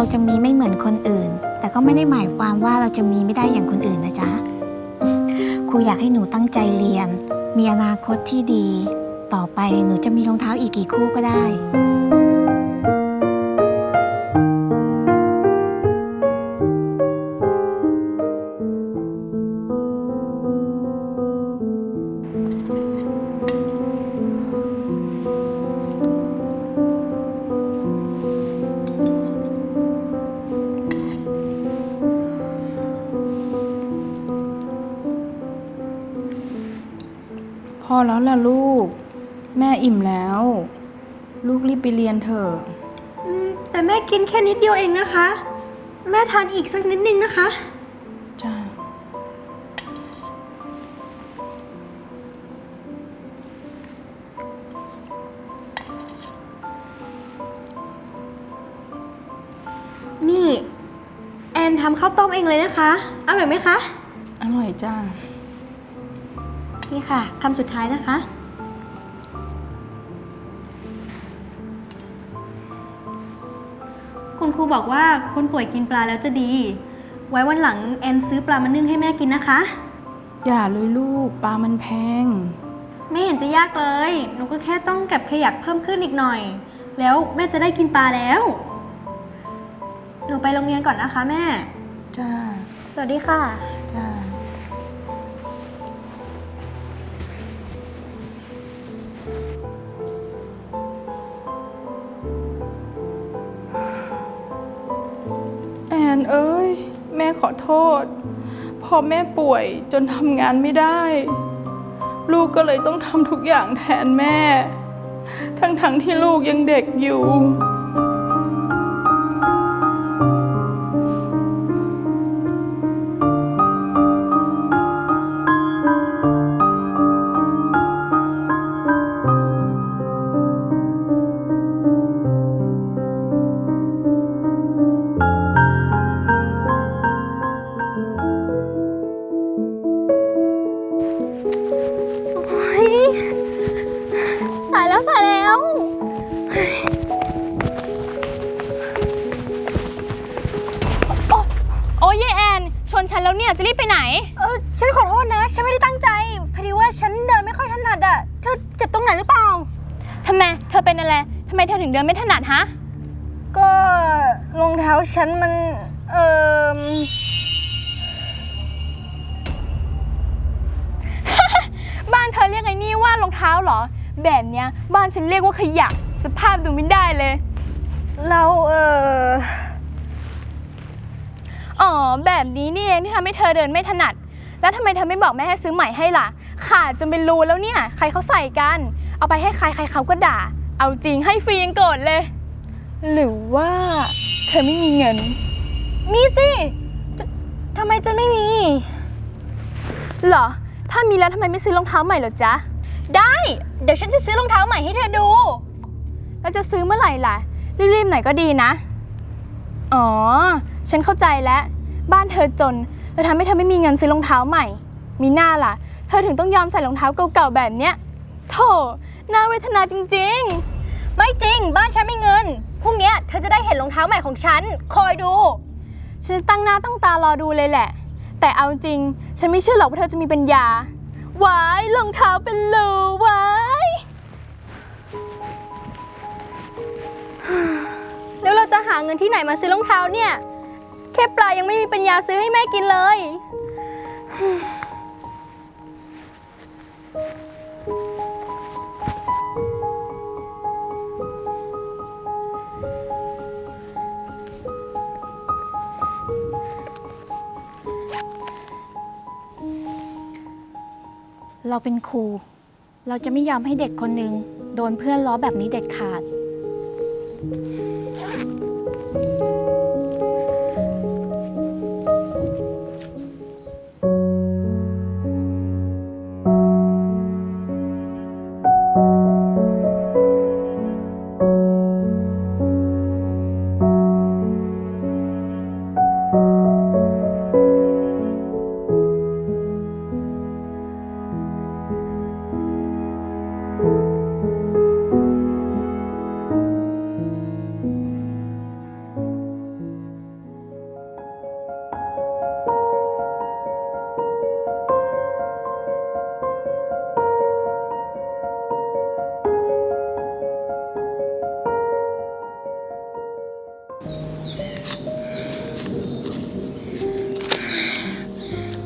เราจะมีไม่เหมือนคนอื่น แต่ก็ไม่ได้หมายความว่าเราจะมีไม่ได้อย่างคนอื่นนะจ๊ะครูอยากให้หนูตั้งใจเรียน มีอนาคตที่ดี ต่อไปหนูจะมีรองเท้าอีกกี่คู่ก็ได้ อแล้วล่ะลูก แม่อิ่มแล้ว ลูกรีบไปเรียนเถอะ อืมแต่แม่กินแค่นิดเดียวเองนะคะ แม่ทานอีกสักนิดนึงนะคะ จ้า นี่ แอนทำข้าวต้มเองเลยนะคะ อร่อยไหมคะ อร่อยจ้า นี่ค่ะคำสุดท้ายนะคะ คุณครูบอกว่าคนป่วยกินปลาแล้วจะดี ไว้วันหลังแอนซื้อปลามานึ่งให้แม่กินนะคะ อย่าเลยลูกปลามันแพง ไม่เห็นจะยากเลย หนูก็แค่ต้องเก็บขยะเพิ่มขึ้นอีกหน่อย แล้วแม่จะได้กินปลาแล้ว หนูไปโรงเรียนก่อนนะคะแม่ จ้า สวัสดีค่ะ จ้า แม่ขอโทษ พอแม่ป่วยจนทำงานไม่ได้ ลูกก็เลยต้องทำทุกอย่างแทนแม่ ทั้งๆที่ลูกยังเด็กอยู่ แล้วสายแล้ว โอ้ยยายแอน ชนฉันแล้วเนี่ย จะรีบไปไหน เออฉันขอโทษนะ ฉันไม่ได้ตั้งใจ พอดีว่าฉันเดินไม่ค่อยถนัดอะเธอเจ็บตรงไหนหรือเปล่า ทำไม เธอเป็นอะไร ทำไมเธอถึงเดินไม่ถนัดฮะ ก็รองเท้าฉันมัน เออบ้านเธอเรียกไอ้นี่ว่ารองเท้าเหรอ แบบเนี้ยบ้านฉันเรียกว่าขยะ สภาพดูไม่ได้เลย เราเอออ๋อแบบนี้นี่เองที่ทำให้เธอเดินไม่ถนัด แล้วทำไมเธอไม่บอกแม่ให้ซื้อใหม่ให้ล่ะ ขาดจนเป็นรูแล้วเนี่ย ใครเขาใส่กัน เอาไปให้ใครใครเขาก็ด่า เอาจริงให้ฟรียังโกรธเลย หรือว่า เธอไม่มีเงิน มีสิททำไมจะไม่มี เหรอ ถ้ามีแล้วทำไมไม่ซื้อรองเท้าใหม่เหรอจ๊ะ ได้ เดี๋ยวฉันจะซื้อรองเท้าใหม่ให้เธอดู แล้วจะซื้อเมื่อไหร่ล่ะ รีบๆหน่อยก็ดีนะ อ๋อ ฉันเข้าใจแล้ว บ้านเธอจนเลยทำให้เธอไม่มีเงินซื้อรองเท้าใหม่ มีหน้าล่ะ เธอถึงต้องยอมใส่รองเท้าเก่าๆแบบเนี้ยโธ่น่าเวทนาจริงไม่จริง บ้านฉันมีเงิน พรุ่งเนี้ยเธอจะได้เห็นรองเท้าใหม่ของฉัน คอยดูๆฉันตั้งหน้าตั้งตารอดูเลยแหละ แต่เอาจริง ฉันไม่เชื่อหรอกว่าเธอจะมีปัญญาหวายรองเท้าเป็นรูหวา แล้วเราจะหาเงินที่ไหนมาซื้อรองเท้าเนี่ย แค่ปลายังไม่มีปัญญาซื้อให้แม่กินเลย เราเป็นครู เราจะไม่ยอมให้เด็กคนหนึ่งโดนเพื่อนล้อแบบนี้เด็ดขาด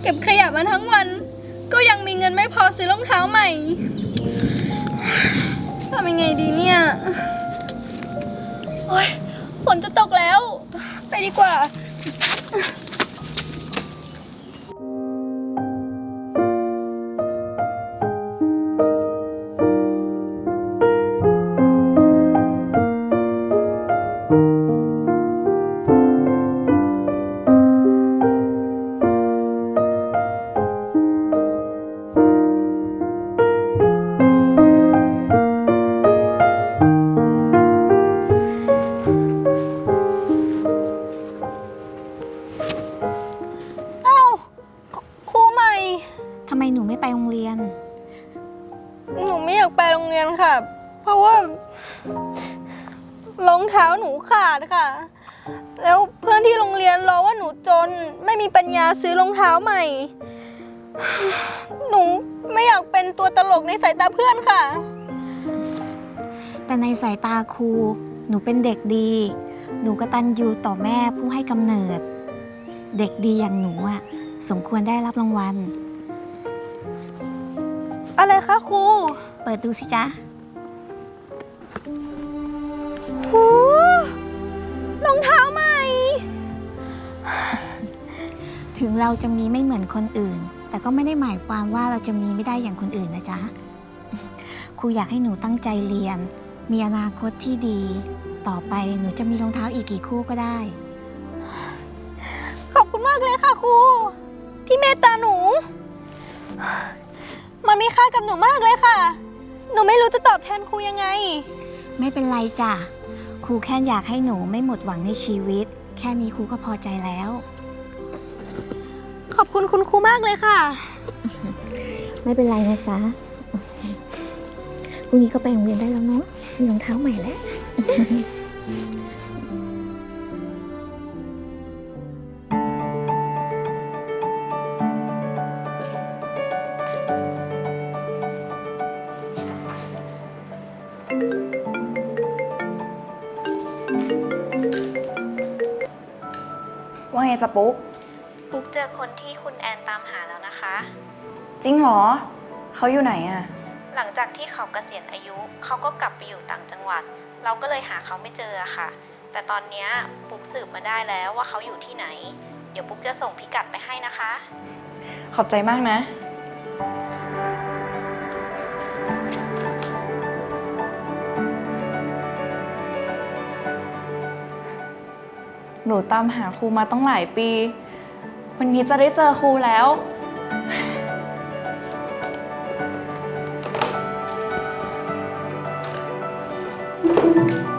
ก็บขยะมาทั้งวัน ก็ยังมีเงินไม่พอซื้อรองเท้าใหม่ทำยังไงดีเนี่ย โอ๊ยฝนจะตกแล้ว ไปดีกว่า ม่มีปัญญาซื้อรองเท้าใหม่ หนูไม่อยากเป็นตัวตลกในสายตาเพื่อนค่ะ แต่ในสายตาครู หนูเป็นเด็กดี หนูกตัญญูต่อแม่ผู้ให้กำเนิด เด็กดีอย่างหนูอะสมควรได้รับรางวัล อะไรคะครู เปิดดูสิจ๊ะโหรองเท้า ถึงเราจะมีไม่เหมือนคนอื่น แต่ก็ไม่ได้หมายความว่าเราจะมีไม่ได้อย่างคนอื่นนะจ๊ะ ครูอยากให้หนูตั้งใจเรียน มีอนาคตที่ดี ต่อไปหนูจะมีรองเท้าอีกกี่คู่ก็ได้ ขอบคุณมากเลยค่ะครู ที่เมตตาหนู มันมีค่ากับหนูมากเลยค่ะ หนูไม่รู้จะตอบแทนครูยังไง ไม่เป็นไรจ้ะ ครูแค่อยากให้หนูไม่หมดหวังในชีวิต แค่นี้ครูก็พอใจแล้วข อบคุณคุณครูมากเลยค่ะ ไม่เป็นไรนะจ๊ะพรุ่งนี้ก็ไปโรงเรียนได้แล้วเนาะ มีรองเท้าใหม่แล้ว ว่าไงจะปุ๊ก ปุ๊กเจอคนที่คุณแอนตามหาแล้วนะคะ จริงเหรอ เขาอยู่ไหนอะหลังจากที่เขาเกษียณอายุ เขาก็กลับไปอยู่ต่างจังหวัด เราก็เลยหาเขาไม่เจอค่ะ แต่ตอนเนี้ยปุ๊กสืบมาได้แล้วว่าเขาอยู่ที่ไหน เดี๋ยวปุ๊กจะส่งพิกัดไปให้นะคะ ขอบใจมากนะ หนูตามหาครูมาต้องหลายปี วันนี้จะได้เจอครูแล้วอ้า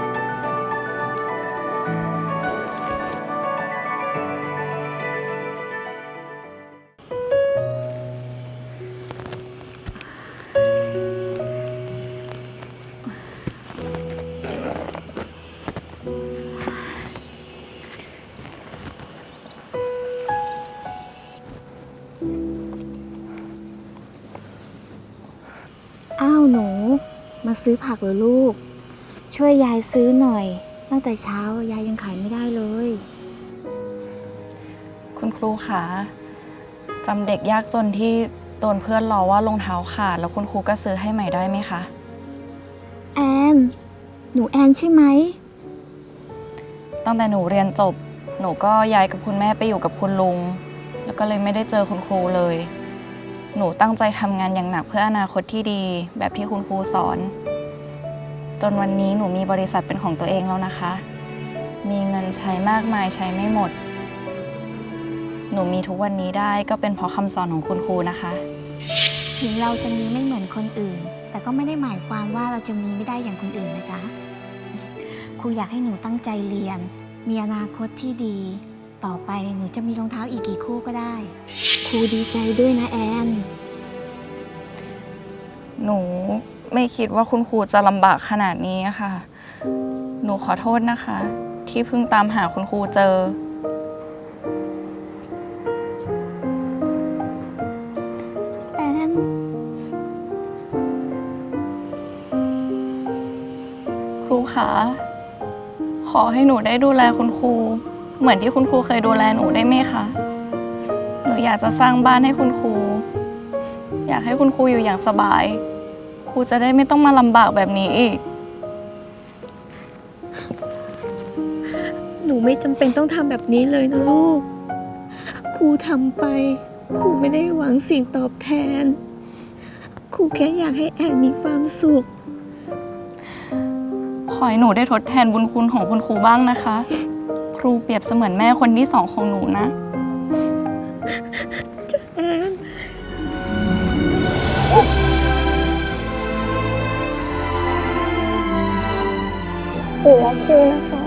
ซื้อผักเหรือลูก ช่วยยายซื้อหน่อย ตั้งแต่เช้ายายยังขายไม่ได้เลย คุณครูคะจำเด็กยากจนที่โดนเพื่อนล้อว่ารองเท้าขาดแล้วคุณครูก็ซื้อให้ใหม่ได้ไหมคะ แอน หนูแอนใช่ไหม ตั้งแต่หนูเรียนจบ หนูก็ย้ายกับคุณแม่ไปอยู่กับคุณลุง แล้วก็เลยไม่ได้เจอคุณครูเลย หนูตั้งใจทำงานอย่างหนักเพื่ออนาคตที่ดี แบบที่คุณครูสอน จนวันนี้หนูมีบริษัทเป็นของตัวเองแล้วนะคะ มีเงินใช้มากมายใช้ไม่หมด หนูมีทุกวันนี้ได้ก็เป็นเพราะคำสอนของคุณครูนะคะ ถึงเราจะมีไม่เหมือนคนอื่น แต่ก็ไม่ได้หมายความว่าเราจะมีไม่ได้อย่างคนอื่นนะจ๊ะ ครูอยากให้หนูตั้งใจเรียน มีอนาคตที่ดี ต่อไปหนูจะมีรองเท้าอีกกี่คู่ก็ได้ ครูดีใจด้วยนะแอน หนูไม่คิดว่าคุณครูจะลำบากขนาดนี้ค่ะ หนูขอโทษนะคะ ที่เพิ่งตามหาคุณครูเจอ แอน ครูคะ ขอให้หนูได้ดูแลคุณครู เหมือนที่คุณครูเคยดูแลหนูได้ไหมคะห นูอยากจะสร้างบ้านให้คุณครู อยากให้คุณครูอยู่อย่างสบาย ครูจะได้ไม่ต้องมาลำบากแบบนี้อีก หนูไม่จำเป็นต้องทำแบบนี้เลยนะลูก ครูทำไป ครูไม่ได้หวังสิ่งตอบแทน ครูแค่อยากให้แอนมีความสุข ขอให้หนูได้ทดแทนบุญคุณของคุณครูบ้างนะคะ ครูเปรียบเสมือนแม่คนที่สองของหนูนะ หัวคิวนะคะ